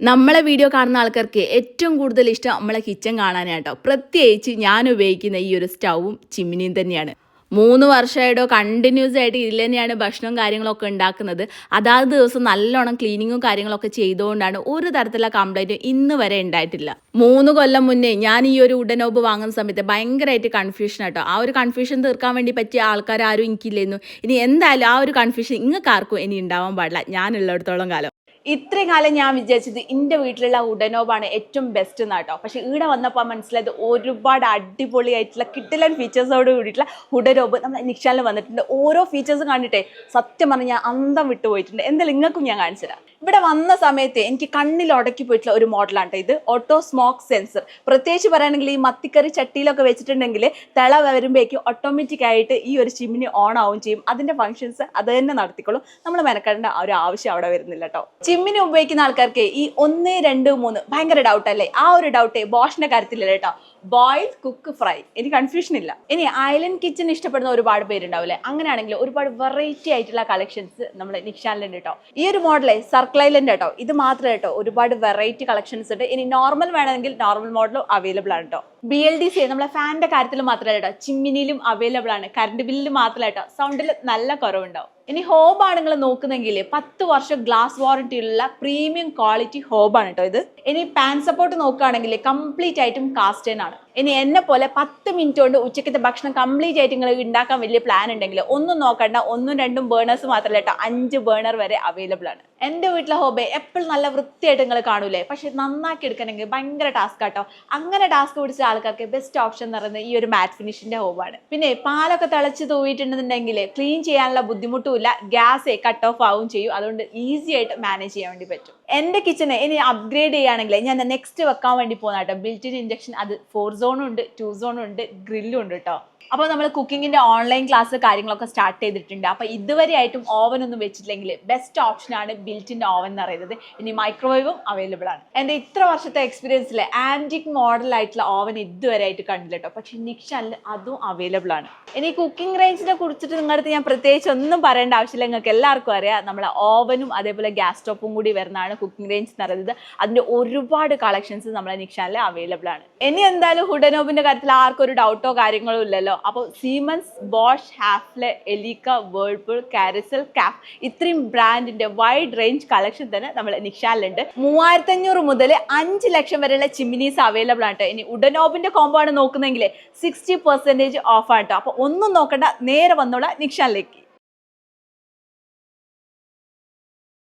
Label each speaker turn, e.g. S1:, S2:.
S1: നമ്മളെ വീഡിയോ കാണുന്ന ആൾക്കാർക്ക് ഏറ്റവും കൂടുതൽ ഇഷ്ടം നമ്മളെ കിച്ചൺ കാണാനാട്ടോ പ്രത്യേകിച്ച് ഞാൻ ഉപയോഗിക്കുന്ന ഈ ഒരു സ്റ്റൗവും ചിമ്മിനിയും തന്നെയാണ്. മൂന്ന് വർഷമായിട്ടോ കണ്ടിന്യൂസ് ആയിട്ട് ഇതിൽ തന്നെയാണ് ഭക്ഷണവും കാര്യങ്ങളൊക്കെ ഉണ്ടാക്കുന്നത്. അതാത് ദിവസം നല്ലോണം ക്ലീനിങ്ങും കാര്യങ്ങളൊക്കെ ചെയ്തുകൊണ്ടാണ് ഒരു തരത്തിലുള്ള കംപ്ലൈന്റും ഇന്ന് വരെ ഉണ്ടായിട്ടില്ല. മൂന്ന് കൊല്ലം മുന്നേ ഞാൻ ഈ ഒരു ഉടനോബ് വാങ്ങുന്ന സമയത്ത് ഭയങ്കരമായിട്ട് കൺഫ്യൂഷൻ ആട്ടോ. ആ ഒരു കൺഫ്യൂഷൻ തീർക്കാൻ വേണ്ടി പറ്റിയ ആൾക്കാർ ആരും എനിക്കില്ലായിരുന്നു ഇനി എന്തായാലും ആ ഒരു കൺഫ്യൂഷൻ നിങ്ങൾക്ക് ആർക്കും ഇനി ഉണ്ടാവാൻ പാടില്ല. ഞാനുള്ളിടത്തോളം കാലം. ഇത്രയും കാലം ഞാൻ വിചാരിച്ചത് എന്റെ വീട്ടിലുള്ള ഉടനോബാണ് ഏറ്റവും ബെസ്റ്റ് എന്നാട്ടോ പക്ഷെ ഇവിടെ വന്നപ്പോൾ മനസ്സിലായത് ഒരുപാട് അടിപൊളിയായിട്ടുള്ള കിട്ടിലൻ ഫീച്ചേഴ്സോട് കൂടിയിട്ടുള്ള ഉടനോബ് നമ്മൾ നിക്ഷാലിൽ വന്നിട്ടുണ്ട്. ഓരോ ഫീച്ചേഴ്സും കണ്ടിട്ടേ സത്യം പറഞ്ഞാൽ അന്തം വിട്ടുപോയിട്ടുണ്ട്. എന്തായാലും നിങ്ങൾക്കും ഞാൻ കാണിച്ചു തരാം. ഇവിടെ വന്ന സമയത്ത് എനിക്ക് കണ്ണിൽ ഉടക്കി പോയിട്ടുള്ള ഒരു മോഡലാണ് ഇത്. Auto smoke sensor. പ്രത്യേകിച്ച് പറയുകയാണെങ്കിൽ ഈ മത്തിക്കറി ചട്ടിയിലൊക്കെ വെച്ചിട്ടുണ്ടെങ്കിൽ തിള വരുമ്പോഴേക്കും ഓട്ടോമാറ്റിക് ആയിട്ട് ഈ ഒരു ചിമ്മിനി ഓൺ ആവും ചെയ്യും. അതിന്റെ ഫങ്ഷൻസ് അത് തന്നെ നടത്തിക്കോളും. നമ്മൾ മെനക്കെടേണ്ട ഒരു ആവശ്യം അവിടെ വരുന്നില്ല കേട്ടോ ചിമ്മിനി ഉപയോഗിക്കുന്ന ആൾക്കാർക്ക് ഈ ഒന്ന് രണ്ട് മൂന്ന് ഭയങ്കര ഡൗട്ട് അല്ലേ? ആ ഒരു ഡൗട്ട് ബോഷിന്റെ കാര്യത്തിലല്ല കേട്ടോ ബോയിൽ കുക്ക് ഫ്രൈ ഇനി കൺഫ്യൂഷൻ ഇല്ല. ഇനി ഐലൻഡ് കിച്ചൺ ഇഷ്ടപ്പെടുന്ന ഒരുപാട് പേരുണ്ടാവില്ലേ? അങ്ങനെയാണെങ്കിൽ ഒരുപാട് വെറൈറ്റി ആയിട്ടുള്ള കളക്ഷൻസ് നമ്മുടെ നിക്ഷാനിലുണ്ട് കേട്ടോ ഈ ഒരു മോഡലെ സർക്കിൾ ഐലൻഡ് കേട്ടോ ഇത് മാത്രമേ കേട്ടോ ഒരുപാട് വെറൈറ്റി കളക്ഷൻസ് ഉണ്ട്. ഇനി നോർമൽ വേണമെങ്കിൽ നോർമൽ മോഡലും അവൈലബിൾ ആണ് കേട്ടോ ബി എൽ ഡി സി നമ്മളെ ഫാനിന്റെ കാര്യത്തിൽ മാത്രമല്ല കേട്ടോ ചിമ്മിനിയിലും അവൈലബിൾ ആണ്. കറണ്ട് ബില്ലിൽ മാത്രമല്ല കേട്ടോ സൗണ്ടിൽ നല്ല കുറവുണ്ടാവും. ഇനി ഹോബാണ് നിങ്ങൾ നോക്കുന്നെങ്കിൽ പത്ത് വർഷം ഗ്ലാസ് വാറണ്ടി ഉള്ള പ്രീമിയം ക്വാളിറ്റി ഹോബാണ് കേട്ടോ ഇത്. ഇനി പാൻ സപ്പോർട്ട് നോക്കുകയാണെങ്കിൽ കംപ്ലീറ്റ് ആയിട്ടും കാസ്റ്റേൺ ആണ്. ഇനി എന്നെ പോലെ പത്ത് മിനിറ്റ് കൊണ്ട് ഉച്ചക്കത്തെ ഭക്ഷണം കംപ്ലീറ്റ് ആയിട്ട് നിങ്ങൾ ഉണ്ടാക്കാൻ വലിയ പ്ലാൻ ഉണ്ടെങ്കിൽ ഒന്നും നോക്കണ്ട ഒന്നും രണ്ടും ബേണേഴ്സ് മാത്രമല്ല കേട്ടോ അഞ്ച് ബേണർ വരെ അവൈലബിൾ ആണ്. എന്റെ വീട്ടിലെ ഹോബെ എപ്പോഴും നല്ല വൃത്തിയായിട്ട് നിങ്ങൾ കാണൂലേ? പക്ഷെ നന്നാക്കി എടുക്കണമെങ്കിൽ ഭയങ്കര ടാസ്ക് ആട്ടോ അങ്ങനെ ടാസ്ക് പിടിച്ച ആൾക്കാർക്ക് ബെസ്റ്റ് ഓപ്ഷൻ എന്ന് പറയുന്നത് ഈ ഒരു മാറ്റ് ഫിനിഷിന്റെ ഹോബാണ് പിന്നെ പാലൊക്കെ തിളച്ച് തൂവിയിട്ടുണ്ടെന്നുണ്ടെങ്കിൽ ക്ലീൻ ചെയ്യാനുള്ള ബുദ്ധിമുട്ടുമില്ല ഗ്യാസ് കട്ട് ഓഫ് ആവും ചെയ്യും. അതുകൊണ്ട് ഈസി ആയിട്ട് മാനേജ് ചെയ്യാൻ വേണ്ടി പറ്റും. എന്റെ കിച്ചണ് ഇനി അപ്ഗ്രേഡ് ചെയ്യുകയാണെങ്കിൽ ഞാൻ നെക്സ്റ്റ് വെക്കാൻ വേണ്ടി പോകുന്ന കേട്ടോ. ബിൽറ്റിൻ ഇഞ്ചക്ഷൻ അത് ഫോർ സോണും ഉണ്ട് ടു സോണും ഉണ്ട് ഗ്രില്ലും ഉണ്ട് കേട്ടോ. അപ്പോൾ നമ്മൾ കുക്കിങ്ങിന്റെ ഓൺലൈൻ ക്ലാസ് കാര്യങ്ങളൊക്കെ സ്റ്റാർട്ട് ചെയ്തിട്ടുണ്ട്. അപ്പോൾ ഇതുവരെ ആയിട്ടും ഓവൻ ഒന്നും വെച്ചിട്ടില്ലെങ്കിൽ ബെസ്റ്റ് ഓപ്ഷനാണ് ബിൽറ്റിന്റെ ഓവൻ എന്ന് പറയുന്നത്. ഇനി മൈക്രോവേവും അവൈലബിൾ ആണ്. എന്റെ ഇത്ര വർഷത്തെ എക്സ്പീരിയൻസിൽ ആന്റിക് മോഡലായിട്ടുള്ള ഓവൻ ഇതുവരെ ആയിട്ട് കണ്ടില്ല കേട്ടോ. പക്ഷേ നിക്ഷാനിൽ അതും അവൈലബിൾ ആണ്. ഇനി കുക്കിംഗ് റേഞ്ചിനെ കുറിച്ചിട്ട് നിങ്ങളുടെ ഞാൻ പ്രത്യേകിച്ച് ഒന്നും പറയേണ്ട ആവശ്യമില്ല. നിങ്ങൾക്ക് എല്ലാവർക്കും അറിയാം. നമ്മളെ ഓവനും അതേപോലെ ഗ്യാസ് സ്റ്റോപ്പും കൂടി വരുന്നതാണ് കുക്കിംഗ് റേഞ്ച് എന്ന് പറയുന്നത് അതിന്റെ ഒരുപാട് കളക്ഷൻസ് നമ്മളെ നിക്ഷാനിൽ അവൈലബിൾ ആണ്. ഇനി എന്തായാലും ഹുഡനോബിന്റെ കാര്യത്തിൽ ആർക്കും ഒരു ഡൗട്ടോ കാര്യങ്ങളോ ഇല്ലല്ലോ. അപ്പോൾ Siemens Bosch Hafele Elica Whirlpool Carysil Kaff ഇത്രയും ബ്രാൻഡിന്റെ വൈഡ് റേഞ്ച് കളക്ഷൻ തന്നെ നമ്മൾ നിക്ഷാനിലുണ്ട്. മൂവായിരത്തി അഞ്ഞൂറ് മുതൽ അഞ്ച് ലക്ഷം വരെയുള്ള ചിമ്മിനീസ് അവൈലബിൾ ആണ്. ഇനി ഉഡനോബിന്റെ കോമ്പോ ആണ് നോക്കുന്നെങ്കിൽ സിക്സ്റ്റി പെർസെന്റേജ് ഓഫ് ആണ് കേട്ടോ. അപ്പോൾ ഒന്നും നോക്കണ്ട നേരെ വന്നോളാം നിക്ഷാനിലേക്ക്.